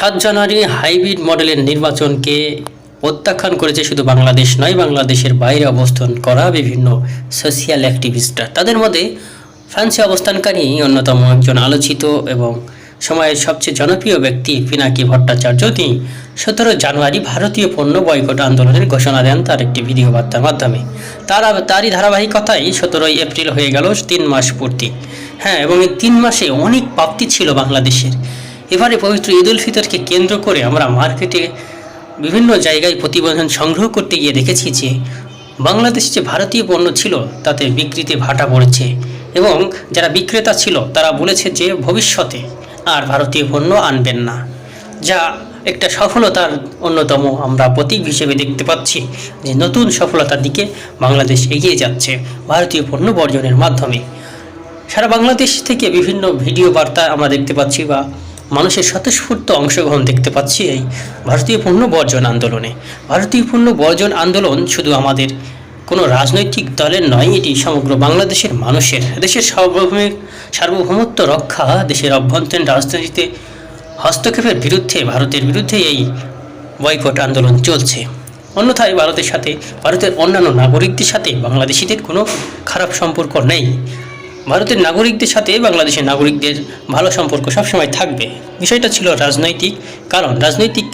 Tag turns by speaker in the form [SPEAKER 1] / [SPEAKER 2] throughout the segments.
[SPEAKER 1] সাত জানুয়ারি হাইব্রিড মডেলের নির্বাচনকে প্রত্যাখ্যান করেছে শুধু বাংলাদেশ নয়, বাংলাদেশের বাইরে অবস্থান করা বিভিন্ন সোশিয়াল অ্যাক্টিভিস্টরা। তাদের মধ্যে ফ্রান্সে অবস্থানকারী অন্যতম একজন আলোচিত এবং সময়ের সবচেয়ে জনপ্রিয় ব্যক্তি পিনাকি ভট্টাচার্য। তিনি সতেরো জানুয়ারি ভারতীয় পণ্য বয়কট আন্দোলনের ঘোষণা দেন তার একটি ভিডিও বার্তার মাধ্যমে। তার তারই ধারাবাহিকতায় সতেরোই এপ্রিল হয়ে গেল তিন মাস পূর্তি। হ্যাঁ এবং এই তিন মাসে অনেক প্রাপ্তি ছিল বাংলাদেশের। এবারে পবিত্র ঈদ উল ফিতরকে কেন্দ্র করে আমরা মার্কেটে বিভিন্ন জায়গায় প্রতিবেদন সংগ্রহ করতে গিয়ে দেখেছি যে বাংলাদেশ যে ভারতীয় পণ্য ছিল তাতে বিক্রিতে ভাটা পড়েছে এবং যারা বিক্রেতা ছিল তারা বলেছে যে ভবিষ্যতে আর ভারতীয় পণ্য আনবেন না, যা একটা সফলতার অন্যতম আমরা প্রতীক হিসেবে দেখতে পাচ্ছি যে নতুন সফলতার দিকে বাংলাদেশ এগিয়ে যাচ্ছে ভারতীয় পণ্য বর্জনের মাধ্যমে। সারা বাংলাদেশ থেকে বিভিন্ন ভিডিও বার্তা আমরা দেখতে পাচ্ছি বা মানুষের স্বতঃস্ফূর্ত অংশগ্রহণ দেখতে পাচ্ছি এই ভারতীয় পণ্য বর্জন আন্দোলনে। ভারতীয় পণ্য বর্জন আন্দোলন শুধু আমাদের কোনো রাজনৈতিক দলের নয়, এটি সমগ্র বাংলাদেশের মানুষের, দেশের সার্বভৌমিক, সার্বভৌমত্ব রক্ষা, দেশের অভ্যন্তরীণ রাজনীতিতে হস্তক্ষেপের বিরুদ্ধে, ভারতের বিরুদ্ধে এই বয়কট আন্দোলন চলছে। অন্যথায় ভারতের সাথে, ভারতের অন্যান্য নাগরিকদের সাথে বাংলাদেশিদের কোনো খারাপ সম্পর্ক নেই। ভারতের নাগরিকদের সাথে বাংলাদেশের নাগরিকদের ভালো সম্পর্ক সবসময় থাকবে। বিষয়টা ছিল রাজনৈতিক কারণ রাজনৈতিক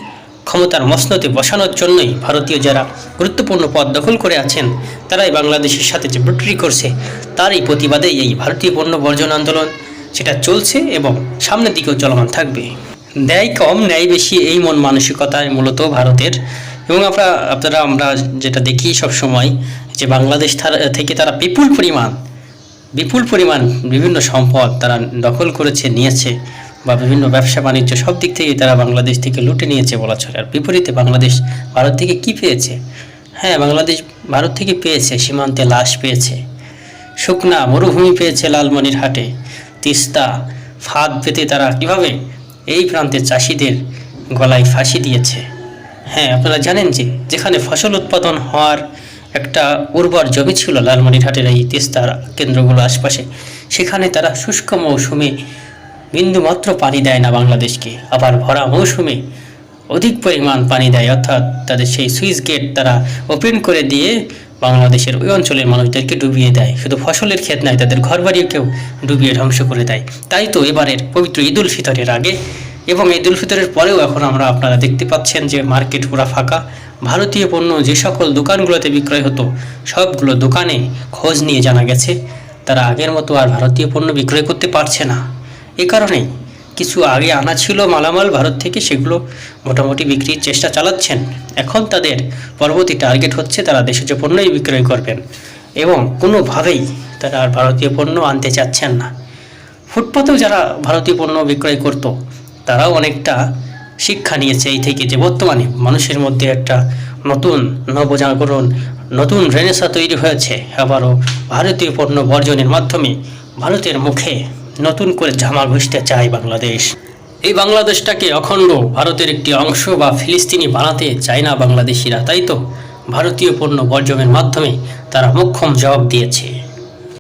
[SPEAKER 1] ক্ষমতার মসনতে বসানোর জন্যই ভারতীয় যারা গুরুত্বপূর্ণ পদ দখল করে আছেন, তারাই বাংলাদেশের সাথে যে ব্রুটারি করছে তারই প্রতিবাদে এই ভারতীয় পণ্য বর্জন আন্দোলন সেটা চলছে এবং সামনের দিকেও চলমান থাকবে। ন্যায় কম, ন্যায় বেশি এই মন মানসিকতায় মূলত ভারতের এবং আমরা, আপনারা, আমরা যেটা দেখি সব সময় যে বাংলাদেশ তার- থেকে তারা বিপুল পরিমাণ বিপুল পরিমাণ বিভিন্ন সম্পদ তারা দখল করেছে, নিয়েছে বা বিভিন্ন ব্যবসা, বাণিজ্য সব দিক থেকেই তারা বাংলাদেশ থেকে লুটে নিয়েছে বলা চলে। আর বিপরীতে বাংলাদেশ ভারত থেকে কি পেয়েছে? হ্যাঁ বাংলাদেশ ভারত থেকে পেয়েছে, সীমান্তে লাশ পেয়েছে। শুকনা মরুভূমি পেয়েছে লালমনির হাটে তিস্তা ফাঁদ পেতে তারা কীভাবে এই প্রান্তে চাষিদের গলায় ফাঁসি দিয়েছে? হ্যাঁ আপনারা জানেন যে যেখানে ফসল উৎপাদন হওয়ার একটা উর্বর জমি ছিল লালমনিরহাটের এই তিস্তার কেন্দ্রগুলো আশপাশে। সেখানে তারা শুষ্ক মৌসুমে বিন্দুমাত্র পানি দেয় না বাংলাদেশকে। আবার ভরা মৌসুমে অধিক পরিমাণ পানি দেয়, অর্থাৎ তাদের সেই সুইচ গেট তারা ওপেন করে দিয়ে বাংলাদেশের ওই অঞ্চলের মানুষদেরকে ডুবিয়ে দেয়। শুধু ফসলের ক্ষেত নয়, তাদের ঘরবাড়িকেও ডুবিয়ে ধ্বংস করে দেয়। তাই তো এবারের পবিত্র ঈদ উল ফিতরের আগে এবং ঈদ উল ফিতরের পরেও এখন আমরা আপনারা দেখতে পাচ্ছেন যে মার্কেট পুরা ফাঁকা। ভারতীয় পণ্য যে সকল দোকানগুলোতে বিক্রয় হতো, সবগুলো দোকানে খোঁজ নিয়ে জানা গেছে, তারা আগের মতো আর ভারতীয় পণ্য বিক্রয় করতে পারছে না। এ কারণেই কিছু আগে আনা ছিল মালামাল, ভারত থেকে সেগুলো মোটামুটি বিক্রির চেষ্টা চালাচ্ছেন। এখন তাদের পরবর্তী টার্গেট হচ্ছে তারা দেশজ পণ্যই বিক্রয় করবেন এবং কোনোভাবেই তারা আর ভারতীয় পণ্য আনতে চাচ্ছেন না। ফুটপাতেও যারা ভারতীয় পণ্য বিক্রয় করত তারাও অনেকটা শিক্ষা নিয়েছে এই থেকে যে বর্তমানে মানুষের মধ্যে একটা নতুন নবজাগরণ, নতুন রেনেসা তৈরি হয়েছে। আবারও ভারতীয় পণ্য বর্জনের মাধ্যমে ভারতের মুখে নতুন করে ঝামা ঘষতে চায় বাংলাদেশ। এই বাংলাদেশটাকে অখণ্ড ভারতের একটি অংশ বা ফিলিস্তিনি বানাতে চায় না বাংলাদেশিরা, তাই তো? ভারতীয় পণ্য বর্জনের মাধ্যমে তারা মোক্ষম জবাব দিয়েছে।